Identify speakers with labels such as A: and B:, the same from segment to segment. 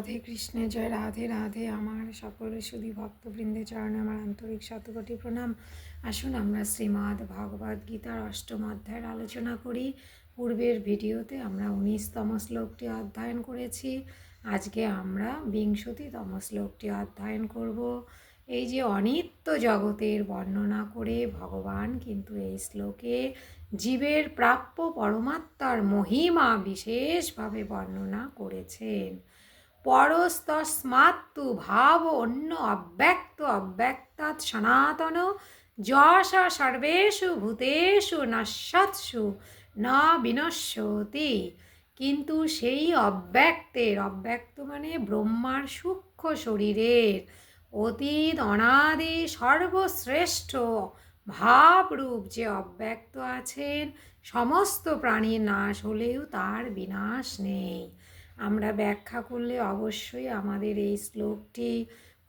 A: রাধে কৃষ্ণের জয় রাধে রাধে। আমার সকল সুধী ভক্তবৃন্দের চরণে আমার আন্তরিক শতকোটি প্রণাম। আসুন আমরা শ্রীমদ্ ভগবদ গীতার অষ্টম অধ্যায়ের আলোচনা করি। পূর্বের ভিডিওতে আমরা উনিশতম শ্লোকটি অধ্যয়ন করেছি। আজকে আমরা বিংশতিতম শ্লোকটি অধ্যয়ন করব। এই যে অনিত্য জগতের বর্ণনা করে ভগবান কিন্তু এই শ্লোকে জীবের প্রাপ্য পরমাত্মার মহিমা বিশেষভাবে বর্ণনা করেছেন। পরস্তস্মাত্তু ভাব অন্য অব্যক্ত অব্যক্তাৎ সনাতন যশ সর্বেষু ভূতেষু নশ্বৎসু না বিনশ্যতি। কিন্তু সেই অব্যক্তের, অব্যক্ত মানে ব্রহ্মার সূক্ষ্ম শরীরের, অতীত অনাদি সর্বশ্রেষ্ঠ ভাবরূপ যে অব্যক্ত আছেন, সমস্ত প্রাণীর নাশ হলেও তার বিনাশ নেই। আমরা ব্যাখ্যা করলে অবশ্যই আমাদের এই শ্লোকটি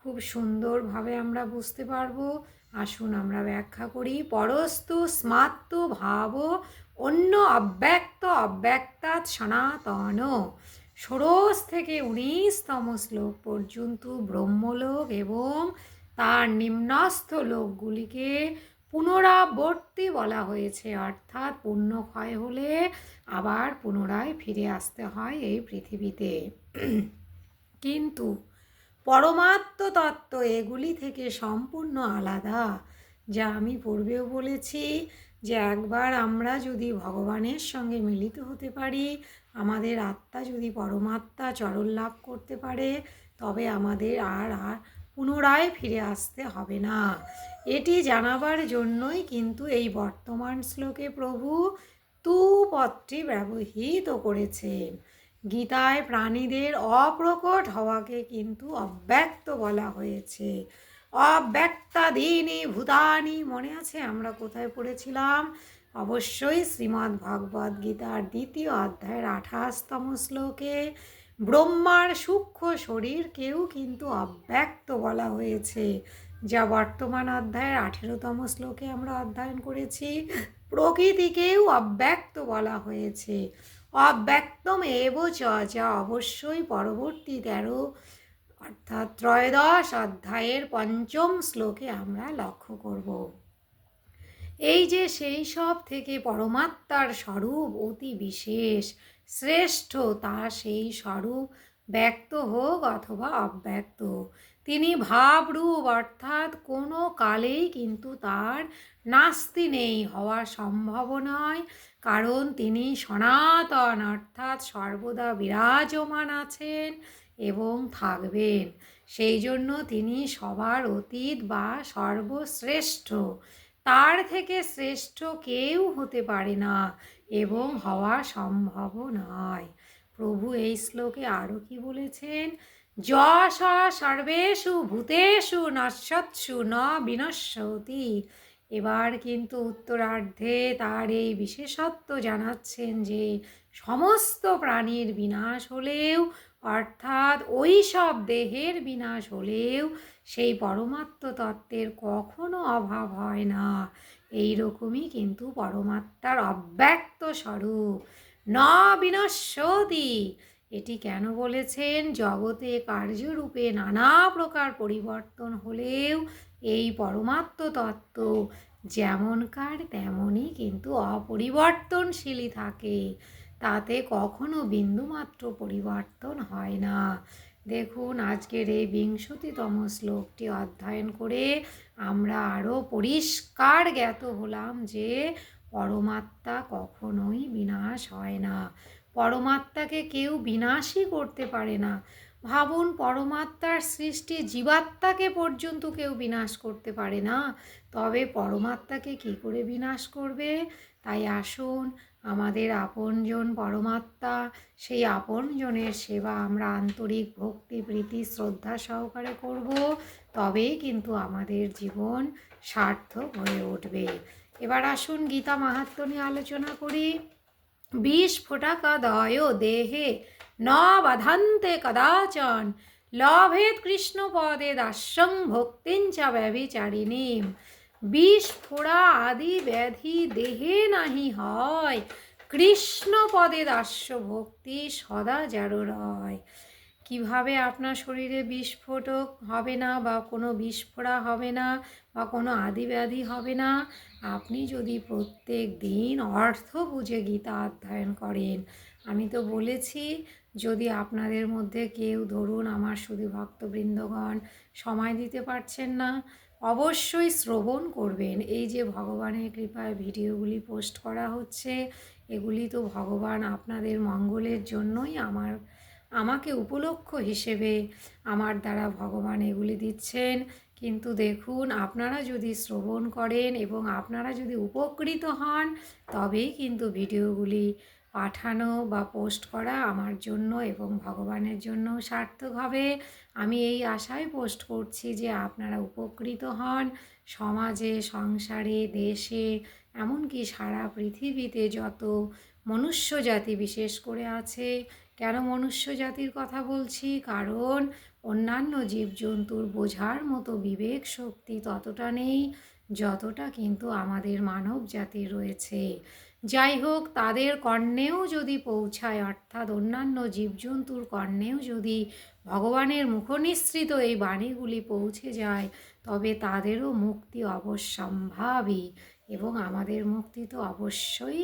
A: খুব সুন্দরভাবে আমরা বুঝতে পারব। আসুন আমরা ব্যাখ্যা করি। পরস্তু স্মাত্তু ভাব অন্য অব্যক্ত অব্যক্তাৎ সনাতন। ষোড়শ থেকে উনিশতম শ্লোক পর্যন্ত ব্রহ্মলোক এবং তার নিম্নস্থ লোকগুলিকে পুনরাবর্তী বলা হয়েছে। অর্থাৎ পুণ্য ক্ষয় হলে আবার পুনরায় ফিরে আসতে হয় এই পৃথিবীতে। কিন্তু পরমাত্ম তত্ত্ব এগুলি থেকে সম্পূর্ণ আলাদা। যা আমি পূর্বেও বলেছি যে একবার আমরা যদি ভগবানের সঙ্গে মিলিত হতে পারি, আমাদের আত্মা যদি পরমাত্মা চরণ লাভ করতে পারে, তবে আমাদের আর আর পুনরায় ফিরে আসতে হবে না। এটি জানাবার জন্যই কিন্তু এই বর্তমান শ্লোকে প্রভু তু পদটি ব্যবহৃত করেছেন। গীতায় প্রাণীদের অপ্রকট হওয়াকে কিন্তু অব্যক্ত বলা হয়েছে। অব্যক্তাধীনি ভূতানি, মনে আছে আমরা কোথায় পড়েছিলাম? অবশ্যই শ্রীমদ্ ভগবদ গীতার দ্বিতীয় অধ্যায়ের আঠাশতম শ্লোকে। ব্রহ্মার সূক্ষ্ম শরীরকেও কিন্তু অব্যক্ত বলা হয়েছে। যা বর্তমান অধ্যায়ের আঠেরোতম শ্লোকে আমরা অধ্যয়ন করেছি। প্রকৃতিকেও অব্যক্ত বলা হয়েছে। অব্যক্তম এব যা অবশ্যই পরবর্তী তেরো, অর্থাৎ ত্রয়োদশ অধ্যায়ের পঞ্চম শ্লোকে আমরা লক্ষ্য করব। এই যে সেই সব থেকে পরমাত্মার স্বরূপ অতি বিশেষ, শ্রেষ্ঠ, তা সেই স্বরূপ ব্যক্ত হোক অথবা অব্যক্ত। তিনি ভাবরূপ, অর্থাৎ কোনো কালেই কিন্তু তার নাস্তি নেই, হওয়া সম্ভব নয়। কারণ তিনি সনাতন, অর্থাৎ সর্বদা বিরাজমান আছেন এবং থাকবেন। সেই জন্য তিনি সবার অতীত বা সর্বশ্রেষ্ঠ। তার থেকে শ্রেষ্ঠ কেউ হতে পারে না এবং হওয়া সম্ভব নয়। প্রভু এই শ্লোকে আরও কি বলেছেন? যশ সর্বেষু ভূতেষু নশ্বৎসু ন বিনশ্বতি এবার কিন্তু উত্তরার্ধে তার এই বিশেষত্ব জানাচ্ছেন যে সমস্ত প্রাণীর বিনাশ হলেও, অর্থাৎ ওই সব দেহের বিনাশ হলেও সেই পরমাত্ম তত্ত্বের কখনো অভাব হয় না। এই রকমই কিন্তু পরমাত্মার অব্যক্ত স্বরূপ ন বিনশ্বতি এটি কেন বলেছেন? জগতে কার্যরূপে নানা প্রকার পরিবর্তন হলেও এই পরমাত্ম তত্ত্ব যেমনকার তেমনই কিন্তু অপরিবর্তনশীলই থাকে। তাতে কখনো বিন্দুমাত্র পরিবর্তন হয় না। দেখুন, আজকের এই বিংশতিতম শ্লোকটি অধ্যয়ন করে আমরা আরও পরিষ্কার জ্ঞাত হলাম যে পরমাত্মা কখনোই বিনাশ হয় না। পরমাত্মাকে কেউ বিনাশই করতে পারে না। ভাবুন, পরমাত্মার সৃষ্টি জীবাত্মাকে পর্যন্ত কেউ বিনাশ করতে পারে না। তবে পরমাত্মাকে কি করে বিনাশ করবে? তাই আসুন, আমাদের আপনজন পরমাত্মা, সেই আপনজনের সেবা আমরা আন্তরিক ভক্তি, প্রীতি, শ্রদ্ধা সহকারে করব। তবেই কিন্তু আমাদের জীবন সার্থক হয়ে উঠবে। এবার আসুন গীতা মাহাত্ম নিয়ে আলোচনা করি। বিষ ফোটাকাদয় দেহে ন বাধান্তে কদাচন। লভেদ কৃষ্ণপদে দাস্যং ভক্তিঞ্চ ব্যভিচারিণীম। বিষ ফোড়া আদি ব্যাধি দেহে নাহি হয়। কৃষ্ণ পদে দাস্য ভক্তি সদা যার রয় কীভাবে আপনার শরীরে বিস্ফোটক হবে না বা কোনো বিস্ফোরা হবে না বা কোনো আদি ব্যাধি হবে না, আপনি যদি প্রত্যেক দিন অর্থ বুঝে গীতা অধ্যয়ন করেন। আমি তো বলেছি যদি আপনাদের মধ্যে কেউ ধরুন আমার শুধু ভক্তবৃন্দগণ সময় দিতে পারছেন না, অবশ্যই শ্রবণ করবেন। এই যে ভগবানের কৃপায় ভিডিওগুলি পোস্ট করা হচ্ছে, এগুলি তো ভগবান আপনাদের মঙ্গলের জন্যই আমার, আমাকে উপলক্ষ হিসেবে আমার দ্বারা ভগবান এগুলি দিচ্ছেন। কিন্তু দেখুন, আপনারা যদি শ্রবণ করেন এবং আপনারা যদি উপকৃত হন, তবেই কিন্তু ভিডিওগুলি পাঠানো বা পোস্ট করা আমার জন্য এবং ভগবানের জন্য সার্থক হবে। আমি এই আশায় পোস্ট করছি যে আপনারা উপকৃত হন সমাজে, সংসারে, দেশে, এমনকি সারা পৃথিবীতে যত মনুষ্য জাতি বিশেষ করে আছে কেন মনুষ্য জাতির কথা বলছি? কারণ অন্যান্য জীবজন্তুর বোঝার মতো বিবেক শক্তি ততটা নেই, যতটা কিন্তু আমাদের মানব জাতির রয়েছে। যাই হোক, তাদের কর্ণেও যদি পৌঁছায়, অর্থাৎ অন্যান্য জীবজন্তুর কর্ণেও যদি ভগবানের মুখনিসৃত এই বাণীগুলি পৌঁছে যায়, তবে তাদেরও মুক্তি অবশ্যম্ভাবী এবং আমাদের মুক্তি তো অবশ্যই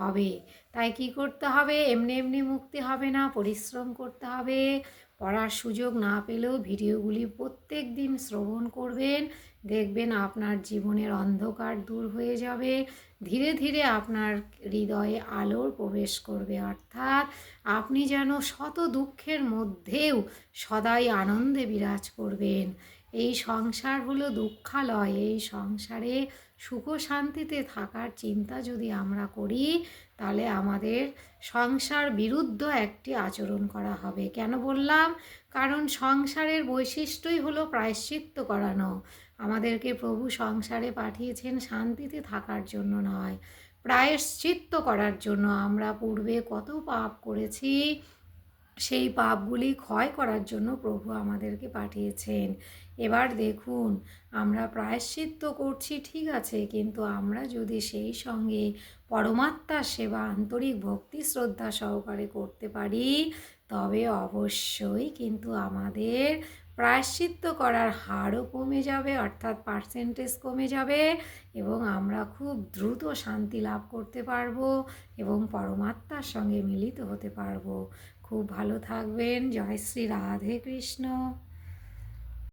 A: হবে। তাই কি করতে হবে? এমনি এমনি মুক্তি হবে না, পরিশ্রম করতে হবে। পড়ার সুযোগ না পেলেও ভিডিওগুলি প্রত্যেক দিন শ্রবণ করবেন। দেখবেন আপনার জীবনের অন্ধকার দূর হয়ে যাবে। ধীরে ধীরে আপনার হৃদয়ে আলোর প্রবেশ করবে। অর্থাৎ আপনি যেন শত দুঃখের মধ্যেও সদাই আনন্দে বিরাজ করবেন। এই সংসার হলো দুঃখালয়, এই সংসারে সুখ শান্তিতে থাকার চিন্তা যদি আমরা করি, তাহলে আমাদের সংসার বিরুদ্ধ একটি আচরণ করা হবে। কেন বললাম? কারণ সংসারের বৈশিষ্ট্যই হলো প্রায়শ্চিত্ত করানো। আমাদেরকে প্রভু সংসারে পাঠিয়েছেন শান্তিতে থাকার জন্য নয়, প্রায়শ্চিত্ত করার জন্য। আমরা পূর্বে কত পাপ করেছি সেই পাপগুলি ক্ষয় করার জন্য প্রভু আমাদেরকে পাঠিয়েছেন। এবার দেখুন, আমরা প্রায়শ্চিত্ত করছি, ঠিক আছে, কিন্তু আমরা যদি সেই সঙ্গে পরমাত্মার সেবা, আন্তরিক ভক্তি, শ্রদ্ধা সহকারে করতে পারি, তবে অবশ্যই কিন্তু আমাদের প্রায়শ্চিত্ত করার হারও কমে যাবে, অর্থাৎ পার্সেন্টেজ কমে যাবে এবং আমরা খুব দ্রুত শান্তি লাভ করতে পারব এবং পরমাত্মার সঙ্গে মিলিত হতে পারব। খুব ভালো থাকবেন। জয় শ্রী রাধে কৃষ্ণ।